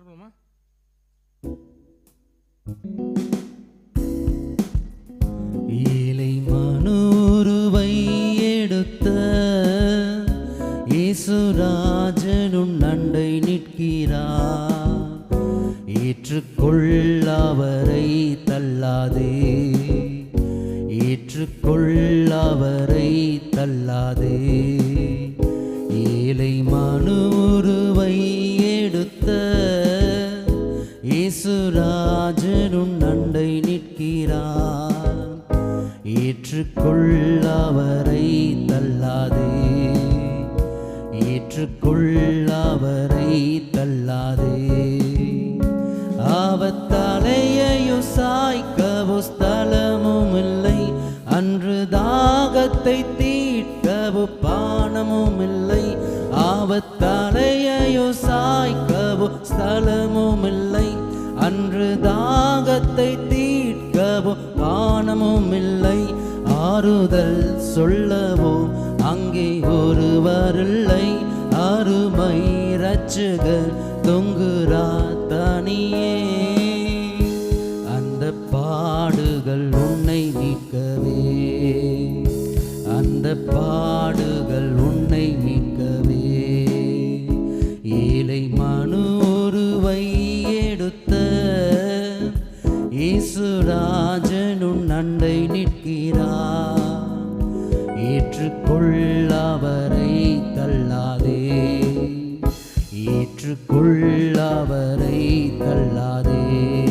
பாட்டுமா ஏழை மனோருவை எடுத்த இயேசுராஜனும் நண்டை நிற்கிறார். ஏற்றுக்கொள்ள அவரை தள்ளாதே. ஏற்றுக்கொள்ள அவரை தள்ளாதே. ஏற்றுக்கொள் அவரை தள்ளாதே. ஏற்றுக்கொள் அவரை தள்ளாதே. ஆபத்தலையையோ சாய்க்கவோ ஸ்தலமும் இல்லை. அன்று தாகத்தை தீர்க்கவோ பானமும் இல்லை. ஆபத்தலையையோ சாய்க்கவோ ஸ்தலமும் இல்லை. அன்று தாகத்தை ஆறுதல் சொல்லவோ அங்கே ஒருவரில்லை. அருமை ரட்சகர் தொங்குரா தனியே அந்த பாடுகள் உன்னை நீக்கவே அந்த பாடுகள் உன்னை நீக்கவே ஏழை மனுருவை எடுத்த ஈசுராஜ் நண்டை நிற்கிறார் ஏற்றுக்கொள் அவரை தள்ளாதே. ஏற்றுக்கொள் அவரை தள்ளாதே.